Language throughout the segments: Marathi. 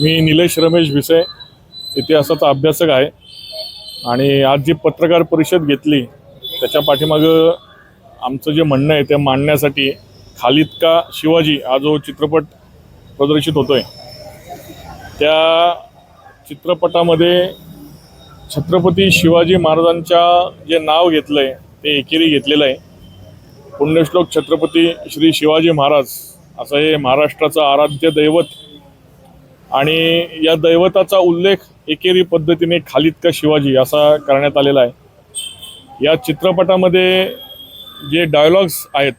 मी निलेश रमेश भिसे इतिहासाचा अभ्यासक आहे. आणि आज जी पत्रकार परिषद घेतली त्याच्या पाठीमागं आमचं जे म्हणणं आहे ते मांडण्यासाठी खालिद का शिवाजी हा जो चित्रपट प्रदर्शित होतो आहे त्या चित्रपटामध्ये छत्रपती शिवाजी महाराजांच्या जे नाव घेतलं आहे ते एकेरी घेतलेलं आहे. पुण्यश्लोक छत्रपती श्री शिवाजी महाराज असं हे महाराष्ट्राचं आराध्य दैवत आणि या दैवताचा उल्लेख एकेरी पद्धतीने खालिद का शिवाजी असा करण्यात आलेला आहे. या चित्रपटामध्ये जे डायलॉग्स आहेत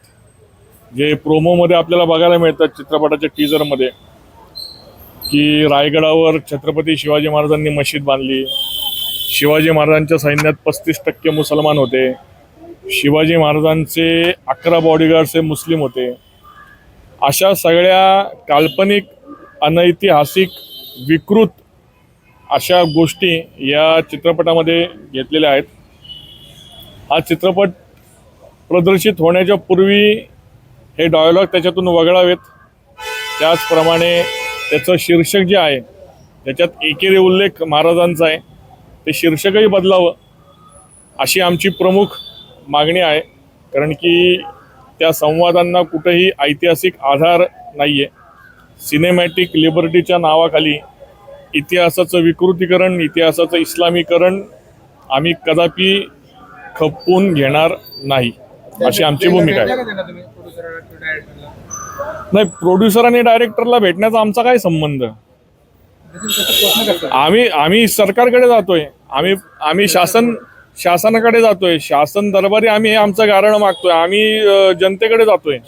जे प्रोमोमध्ये आपल्याला बघायला मिळतात चित्रपटाच्या टीजरमध्ये की रायगडावर छत्रपती शिवाजी महाराजांनी मशीद बांधली शिवाजी महाराजांच्या सैन्यात पस्तीस टक्के मुसलमान होते शिवाजी महाराजांचे अकरा बॉडीगार्ड्स हे मुस्लिम होते. अशा सगळ्या काल्पनिक अनैतिहासिक विकृत अशा गोष्टी या चित्रपटामध्ये घेतलेल्या आहेत. हा चित्रपट प्रदर्शित होण्याच्या पूर्वी हे डायलॉग त्याच्यातून वगळावेत. त्याचप्रमाणे त्याचं शीर्षक जे आहे त्याच्यात एकेरी उल्लेख महाराजांचा आहे. ते शीर्षकही बदलावं अशी आमची प्रमुख मागणी आहे. कारण की त्या संवादांना कुठंही ऐतिहासिक आधार नाही आहे सिनेमॅटिक लिबर्टीच्या नावाखाली इतिहासाचं विकृतीकरण इतिहासाचं इस्लामीकरण आम्ही कदापि खपवून घेणार नाही. अशी आमची भूमिका आहे. नाही प्रोड्युसर आणि डायरेक्टरला भेटण्याचा आमचा काय संबंध? आम्ही आम्ही सरकारकडे जातोय. आम्ही आम्ही शासन शासनाकडे जातोय. शासन दरबारी आम्ही आमचं गारण मागतोय. आम्ही जनतेकडे जातोय.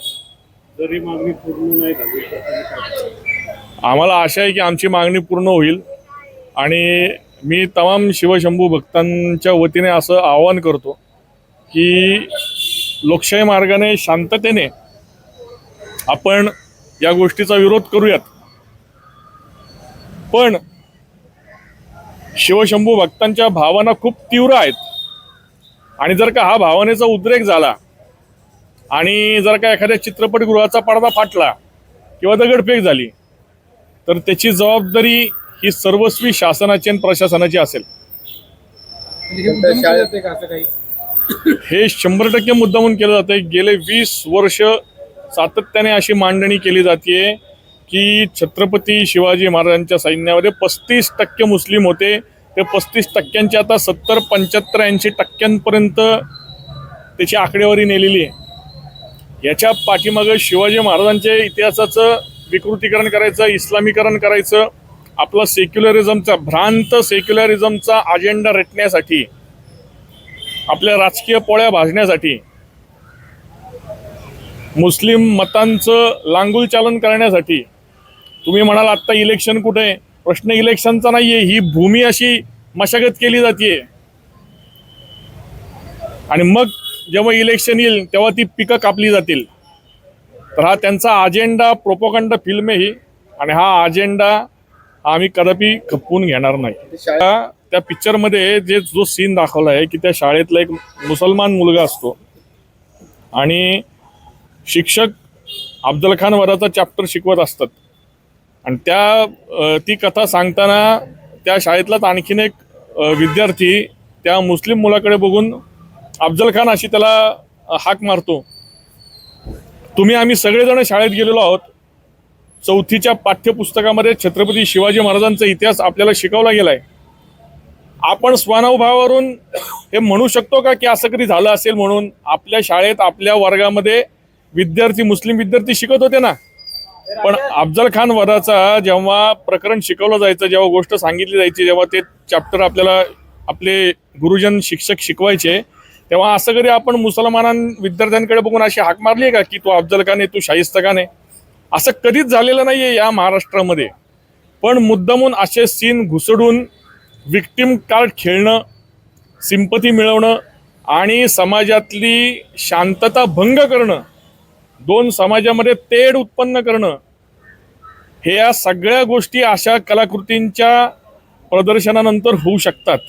जरी मागणी पूर्ण नाही झाली तर तुम्ही काय आम्हाला आशा आहे की आमची मागणी पूर्ण होईल. आणि मी तमाम शिवशंभू भक्तांच्या वतीने असं आवाहन करतो की लोकशाही मार्गाने शांततेने आपण या गोष्टीचा विरोध करूयात. पण शिवशंभू भक्तांच्या भावना खूप तीव्र आहेत. आणि जर का हा भावनेचा उद्रेक झाला आणि जर का एखाद्या चित्रपटगृहाचा पडदा फाटला किंवा दगडफेक झाली तर त्याची जबाबदारी ही सर्वस्वी शासनाची आणि प्रशासनाची असेल. हे शंभर टक्के मुद्दामून केलं जातंय. गेले वीस वर्ष सातत्याने अशी मांडणी केली जाते की छत्रपती शिवाजी महाराजांच्या सैन्यामध्ये पस्तीस टक्के मुस्लिम होते. ते पस्तीस टक्क्यांचे आता सत्तर पंच्याहत्तर ऐंशी टक्क्यांपर्यंत त्याची आकडेवारी नेलेली आहे. याच्या पाठीमागं शिवाजी महाराजांच्या इतिहासाचं विकृतीकरण करायचं इस्लामीकरण करायचं आपला सेक्युलरिझमचा भ्रांत सेक्युलरिझमचा अजेंडा रेटण्यासाठी आपल्या राजकीय पोळ्या भाजण्यासाठी मुस्लिम मतांचं लांगुल चालन करण्यासाठी तुम्ही म्हणाल आत्ता इलेक्शन कुठे? आहे प्रश्न इलेक्शनचा नाहीये ही भूमी अशी मशागत केली जाते आणि मग जेव्हा इलेक्शन येईल तेव्हा ती पिकं कापली जातील. तर हा त्यांचा अजेंडा प्रोपोगंडा फिल्म आहे ही. आणि हा अजेंडा आम्ही कदापि खपवून घेणार नाही. त्या- पिक्चरमध्ये जे जो सीन दाखवला आहे की त्या शाळेतला एक मुसलमान मुलगा असतो. आणि शिक्षक अफजल खान वराचा चॅप्टर शिकवत असतात. आणि त्या ती कथा सांगताना त्या शाळेतलाच आणखीन एक विद्यार्थी त्या मुस्लिम मुलाकडे बघून अफजल खान अशी त्याला हाक मारतो. तुम्ही आम्ही सगळेजण शाळेत गेलेलो आहोत. चौथीच्या पाठ्यपुस्तकामध्ये छत्रपती शिवाजी महाराजांचा इतिहास आपल्याला शिकवला गेलाय. आपण स्वानुभावावरून हे म्हणू शकतो का की असं कधी झालं असेल म्हणून? आपल्या शाळेत आपल्या वर्गामध्ये विद्यार्थी मुस्लिम विद्यार्थी शिकत होते ना? पण अफजल खान वधाचा जेव्हा प्रकरण शिकवलं जायचं जेव्हा गोष्ट सांगितली जायची जेव्हा ते चॅप्टर आपल्याला आपले गुरुजन शिक्षक शिकवायचे तेव्हा असं कधी आपण मुसलमानां विद्यार्थ्यांकडे बघून अशी हाक मारली आहे का की तू अफजल खान आहे तू शाहिस्त खान आहे? असं कधीच झालेलं नाही आहे या महाराष्ट्रामध्ये. पण मुद्दामून असे सीन घुसडून विक्टिम कार्ड खेळणं सिंपती मिळवणं आणि समाजातली शांतता भंग करणं दोन समाजामध्ये तेढ उत्पन्न करणं हे या सगळ्या गोष्टी अशा कलाकृतींच्या प्रदर्शनानंतर होऊ शकतात.